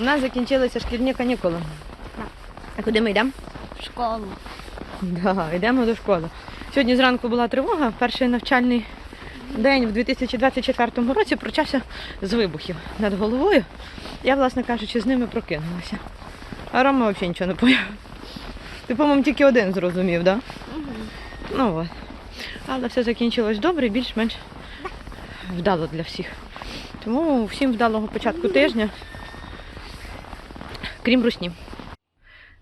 У нас закінчилися шкільні канікули. А куди ми йдемо? В школу. Да, йдемо до школи. Сьогодні зранку була тривога. Перший навчальний день в 2024 році почався з вибухів над головою. Я, власне кажучи, з ними прокинулася. А Рома взагалі нічого не поняв. Ти, по-моєму, тільки один зрозумів, так? Да? Ну от. Але все закінчилось добре більш-менш вдало для всіх. Тому всім вдалого початку тижня. Крім русні.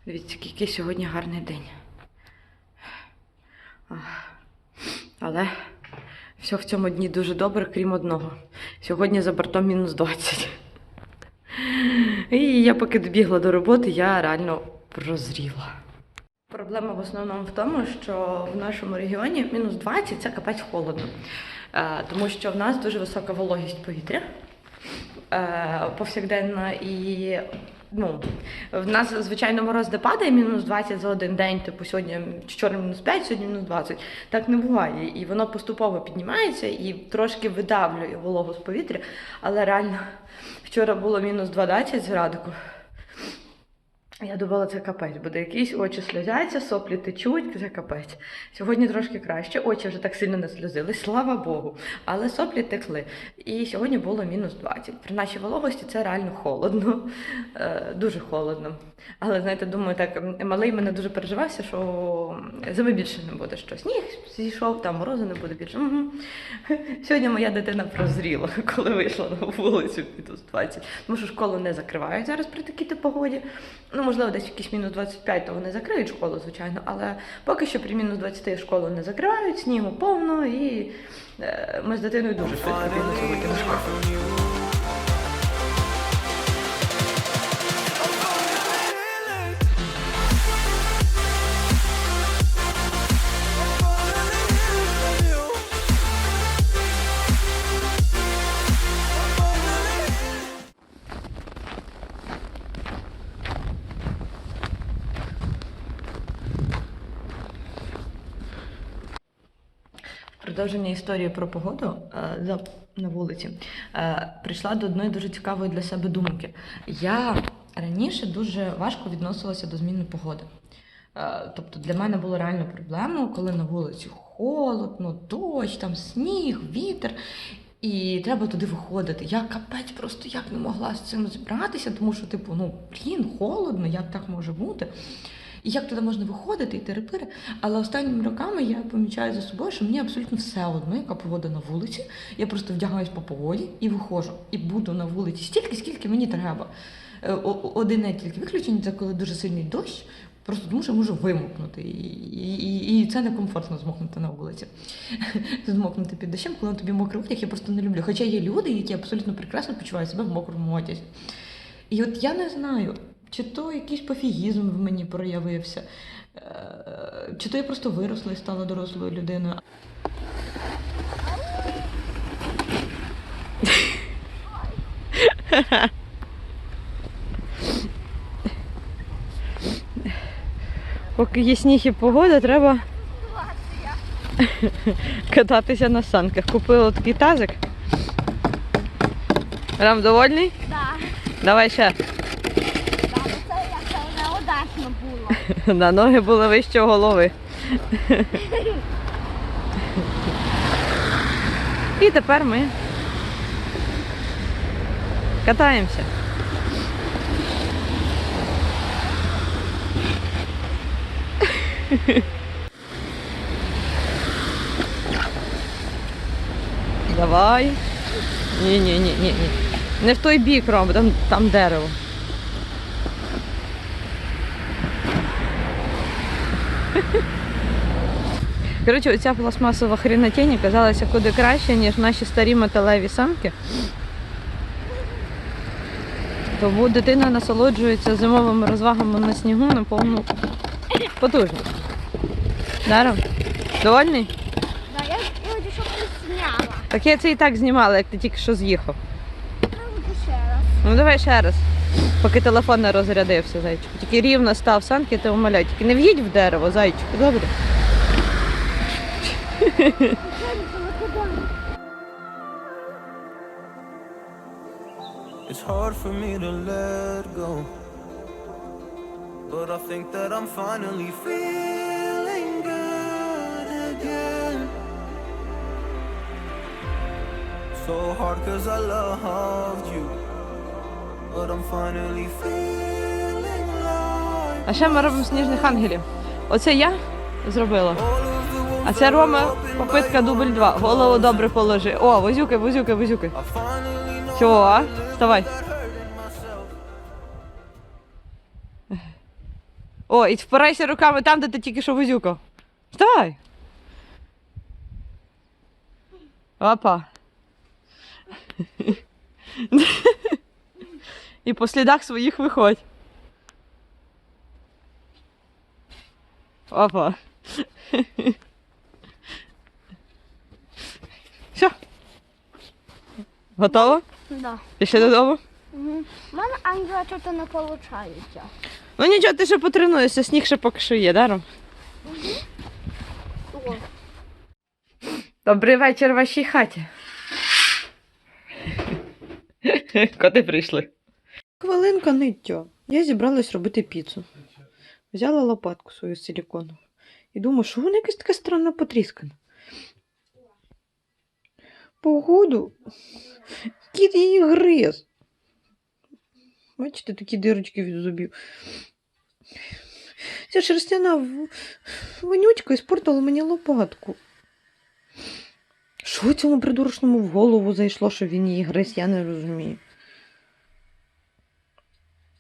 Дивіться, який сьогодні гарний день. Але все в цьому дні дуже добре, крім одного. Сьогодні за бортом мінус 20. І я поки добігла до роботи, я реально прозріла. Проблема в основному в тому, що в нашому регіоні мінус 20 це капець холодно. Е, тому що в нас дуже висока вологість повітря е, повсякденна і. Ну, в нас, звичайно, мороз де падає мінус 20 за один день, типу сьогодні вчора мінус 5, сьогодні мінус 20. Так не буває. І воно поступово піднімається і трошки видавлює вологу з повітря. Але реально вчора було мінус 12 зранку. Я думала, це капець, буде якісь очі сльозяться, соплі течуть, це капець. Сьогодні трошки краще, очі вже так сильно не сльозились, слава Богу. Але соплі текли. І сьогодні було мінус 20. При нашій вологості це реально холодно, Е, дуже холодно. Але знаєте, думаю, так малий мене дуже переживався, що зими більше не буде що. Сніг зійшов, там морозу не буде більше. Угу. Сьогодні моя дитина прозріла, коли вийшла на вулицю мінус 20. Тому що школу не закривають зараз при такій погоді. Ну, можливо, десь якісь мінус 25, то вони закриють школу, звичайно, але поки що при мінус 20 школу не закривають, снігу повно, і е, ми з дитиною дуже швидко підемо сьогодні до школи. Продовження історії про погоду е, за- на вулиці е, прийшла до одної дуже цікавої для себе думки. Я раніше дуже важко відносилася до зміни погоди. Е, Тобто для мене було реально проблемою, коли на вулиці холодно, дощ, там сніг, вітер. І треба туди виходити. Я капець просто як не могла з цим зібратися, тому що, типу, ну блін, холодно, як так може бути? І як туди можна виходити і терепири. Але останніми роками я помічаю за собою, що мені абсолютно все одно, яка погода на вулиці. Я просто вдягаюсь по погоді і виходжу. І буду на вулиці стільки, скільки мені треба. Е, о- о- тільки виключення це коли дуже сильний дощ. Просто тому що можу вимокнути. І, і, і це некомфортно змокнути на вулиці. Змокнути під дощем, коли тобі мокрий одяг, я просто не люблю. Хоча є люди, які абсолютно прекрасно почувають себе в мокрому одязі. І от я не знаю, чи то якийсь пофігізм в мені проявився, е, чи то я просто виросла і стала дорослою людиною. Поки є сніг і погода, треба кататися на санках. Купила такий тазик. Рам довольний? Да. Давай ще. Да, бо це як це неудачно було. На ноги були вище голови. І тепер ми катаємося. Давай. Ні, ні, ні. Не в той бік, Ром, там, там дерево. Коротше, оця пластмасова хрінотіння казалася куди краще, ніж наші старі металеві самки. Тому дитина насолоджується зимовими розвагами на снігу на повну потужність. Даром? Довольний? Да, я вроді що не зняла. Так я це і так знімала, як ти тільки що з'їхав. Я ще раз. Ну давай ще раз. Поки телефон не розрядився, зайчику. Тільки рівно став санки, ти умоляю. Тільки не в'їдь в дерево, зайчику, добре? It's hard for me to let go. But I think that I'm finally feeling good again. So hard cause I loved you. А ще ми робимо сніжних ангелів. Оце я зробила. А це Рома, попитка дубль 2. Голову добре положи. О, возюки, возюки, возюки. Know Все, вставай. О, і впирайся руками там, де ти тільки що возюкав. Вставай. Опа. І по слідах своїх виходь. Опа. Все. Готово? Да. Пішли додому? Угу. У мене ангела чого не виходить. Ну нічого, ти ще потренуєшся, сніг ще поки що є, даром. Добрий вечір в вашій хаті. Коти прийшли. Хвилинка ниття. Я зібралась робити піцу. Взяла лопатку свою з силікону. І думаю, що вона якась така странна потріскана. Погоду. Кіт її гриз. Бачите, такі дирочки від зубів. Ця шерстяна вонючка іспортила мені лопатку. Що цьому придурочному в голову зайшло, що він її гриз, я не розумію.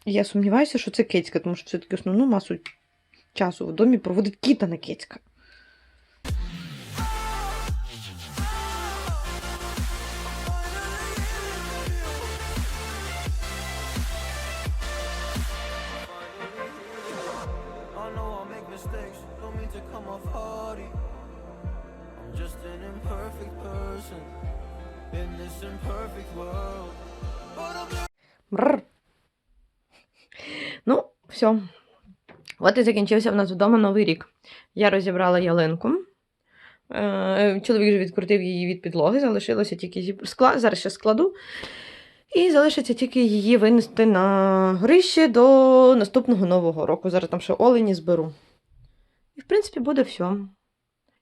Я сумніваюся, що це кицька, тому що все-таки основну масу часу в домі проводить кіта на кицька. Все. От і закінчився в нас вдома новий рік. Я розібрала ялинку. Е, Чоловік вже відкрутив її від підлоги, залишилося тільки скла... зараз ще складу. І залишиться тільки її винести на горище до наступного нового року. Зараз там ще олені зберу. І, в принципі, буде все.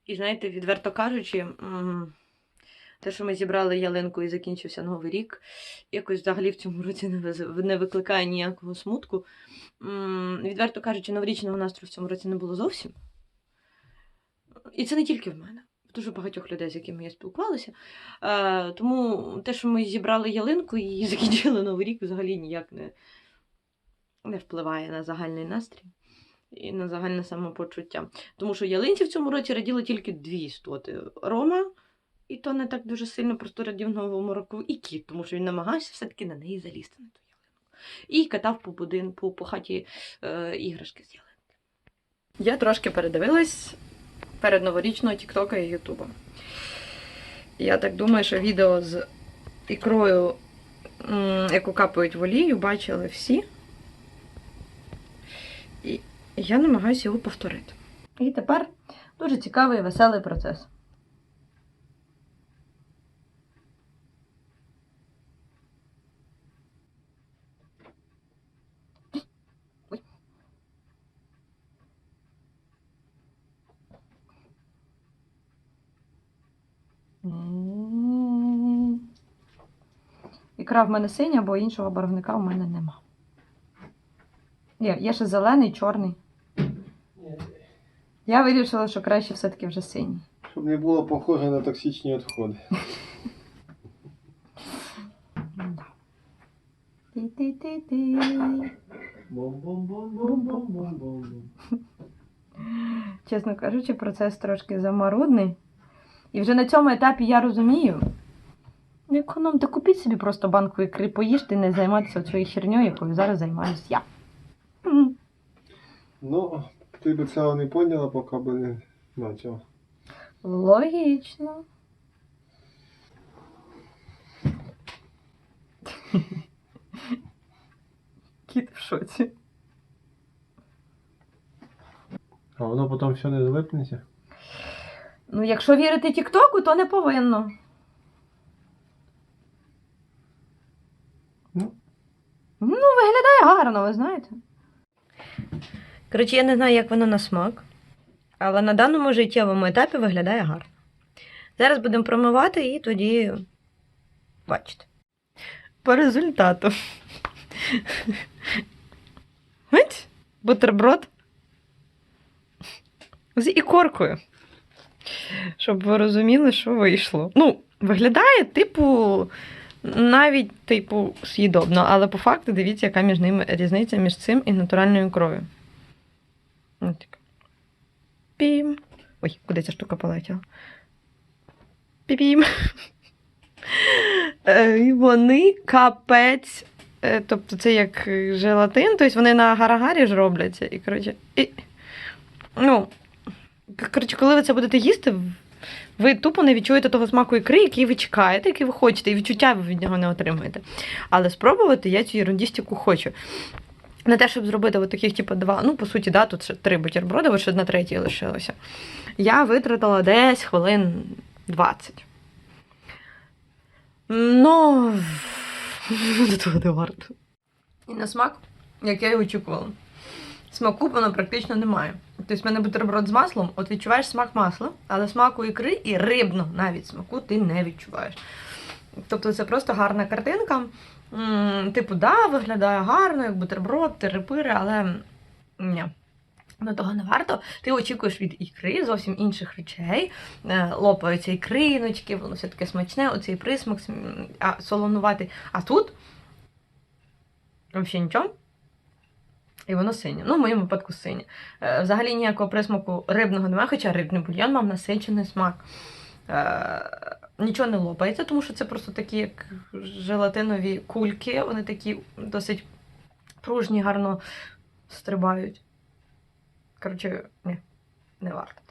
І знаєте, відверто кажучи, те, що ми зібрали ялинку і закінчився новий рік, якось взагалі в цьому році не, викликає ніякого смутку. Відверто кажучи, новорічного настрою в цьому році не було зовсім. І це не тільки в мене, дуже багатьох людей, з якими я спілкувалася. Е, тому те, що ми зібрали ялинку і закінчили новий рік, взагалі ніяк не, не впливає на загальний настрій і на загальне самопочуття. Тому що ялинці в цьому році раділи тільки дві істоти: Рома. І то не так дуже сильно просто радів новому року і кіт, тому що він намагався все-таки на неї залізти на ту ялинку. І катав по будинку, по хаті е, іграшки з ялинки. Я трошки передивилась перед новорічного Тіктока і Ютуба. Я так думаю, що відео з ікрою, яку капають в олію, бачили всі. І я намагаюся його повторити. І тепер дуже цікавий і веселий процес. Ікра в мене синя, бо іншого барвника в мене нема. Є, є ще зелений, чорний. Я вирішила, що краще все-таки вже синій. Щоб не було похоже на токсичні відходи. Ти-ти-ти-ти. Бом-бом-бом-бом-бом-бом-бом. Чесно кажучи, процес трошки замарудний. І вже на цьому етапі я розумію. Ну, економте, купіть собі просто банку ікри, поїжте і не займатися цією херньою, якою зараз займаюсь я. Ну, ти би цього не поняла, поки би не почав. Логічно. Кіт в шоці. А воно потім все не злипнеться. Ну, якщо вірити Тіктоку, то не повинно. Ну, Ну, виглядає гарно, ви знаєте. Коротше, я не знаю, як воно на смак, але на даному життєвому етапі виглядає гарно. Зараз будемо промивати і тоді бачите. По результату. Ось, бутерброд з ікоркою. Щоб ви розуміли, що вийшло. Ну, виглядає, типу, навіть, типу, з'їдобно, але по факту дивіться, яка між ними різниця між цим і натуральною так. Пім. Ой, куди ця штука полетіла? Пім. Е, вони капець. е, Тобто це як желатин, тобто вони на гарагарі ж робляться. І, коротше, і, ну, коротше, коли ви це будете їсти, ви тупо не відчуєте того смаку ікри, який ви чекаєте, який ви хочете, і відчуття ви від нього не отримаєте. Але спробувати я цю ерундістику хочу. Не те, щоб зробити от таких, типу, два, ну, по суті, да, тут ще три бутерброди, бо ще одна третя лишилося. Я витратила десь хвилин 20. Ну, до того не варто. І на смак, як я і очікувала. Смаку воно практично немає. Тобто, в мене бутерброд з маслом, от відчуваєш смак масла, але смаку ікри і рибно навіть смаку ти не відчуваєш. Тобто це просто гарна картинка. Типу, да, виглядає гарно, як бутерброд, тирипири, але ні. Ну, того не варто. Ти очікуєш від ікри зовсім інших речей. Е, Лопаються ікриночки, воно все таке смачне, оцей присмак солонуватий. А тут взагалі нічого. І воно синє. Ну, в моєму випадку синє. Е, Взагалі ніякого присмаку рибного немає, хоча рибний бульйон мав насичений смак. Е, Нічого не лопається, тому що це просто такі як желатинові кульки. Вони такі досить пружні, гарно стрибають. Коротше, ні, не варто.